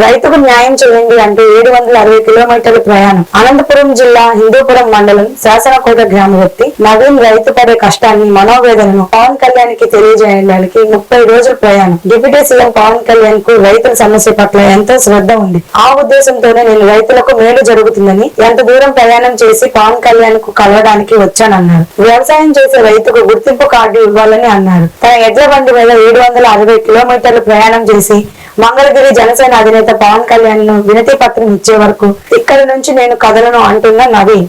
రైతుకు న్యాయం చేయండి అంటూ ఏడు వందల అరవై కిలోమీటర్ల ప్రయాణం. అనంతపురం జిల్లా హిందూపురం మండలం శాసనకోట గ్రామ వ్యక్తి నవీన్ రైతు పడే కష్టాన్ని మనోవేదనను పవన్ కళ్యాణ్కి తెలియజేయడానికి ముప్పై రోజుల ప్రయాణం. డిప్యూటీ సీఎం పవన్ కళ్యాణ్కు రైతుల సమస్య పట్ల ఎంతో శ్రద్ధ ఉంది. ఆ ఉద్దేశంతోనే నేను రైతులకు మేలు జరుగుతుందని ఎంత దూరం ప్రయాణం చేసి పవన్ కళ్యాణ్కు కలవడానికి వచ్చానన్నారు. వ్యవసాయం చేసే రైతుకు గుర్తింపు కార్డు ఇవ్వాలని అన్నారు. తన ఎడ్ల బండి మీద ఏడు వందల అరవై కిలోమీటర్లు ప్రయాణం చేసి మంగళగిరి జనసేన అధినేత పవన్ కళ్యాణ్ను వినతి పత్రం ఇచ్చే వరకు ఇక్కడి నుంచి నేను కదలను అంటున్న నవీన్.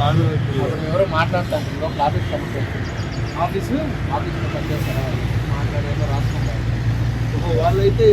అతను ఎవరో మాట్లాడతాను లోపల ఆఫీస్ సమస్య ఆఫీసు? ఆఫీస్లో పనిచేస్తారా మాట్లాడేదో రాసుకుంటారు వాళ్ళైతే